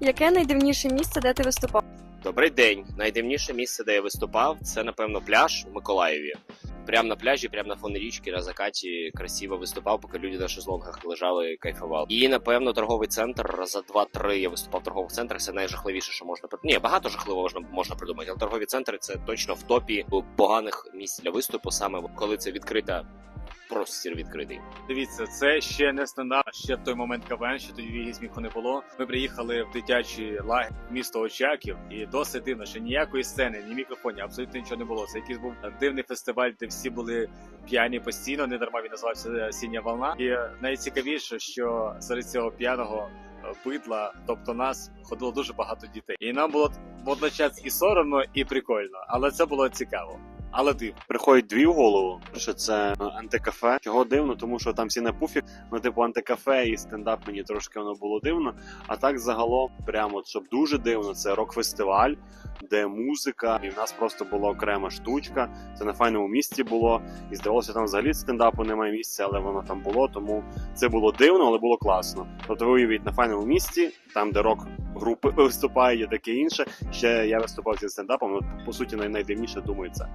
Яке найдивніше місце, де ти виступав? Добрий день. Найдивніше місце, де я виступав, це напевно пляж у Миколаєві. Прямо на пляжі, прямо на фоні річки на закаті красиво виступав, поки люди на шезлонгах лежали і кайфували. І напевно торговий центр раза два-три я виступав в торгових центрах. Це найжахливіше, що можна Ні, багато жахливого можна можна придумати. Але торгові центри це точно в топі поганих місць для виступу, саме коли це відкрита простір відкритий. Дивіться, це ще не стандарт, ще в той момент КВН, що тоді вігі сміху не було. Ми приїхали в дитячий лагерь місто Очаків, і досить дивно, що ніякої сцени, ні мікрофонів, абсолютно нічого не було. Це якийсь був дивний фестиваль, де всі були п'яні постійно. Не дарма він називався Сіня волна. І найцікавіше, що серед цього п'яного бидла, тобто нас ходило дуже багато дітей, і нам було водночас і соромно, і прикольно, але це було цікаво. Але дивно. приходять дві в голову, що це е, антикафе. Чого дивно, тому що там всі на пуфі. Ну, типу, антикафе і стендап мені трошки воно було дивно. А так загалом, прямо щоб дуже дивно, це рок-фестиваль, де музика, і в нас просто була окрема штучка. Це на файному місці було. І здавалося, там взагалі стендапу немає місця, але воно там було. Тому це було дивно, але було класно. Тобто ви уявіть на файному місці, там, де рок групи виступають і таке інше. Ще я виступав зі стендапом. По суті, найдивніше думаю це.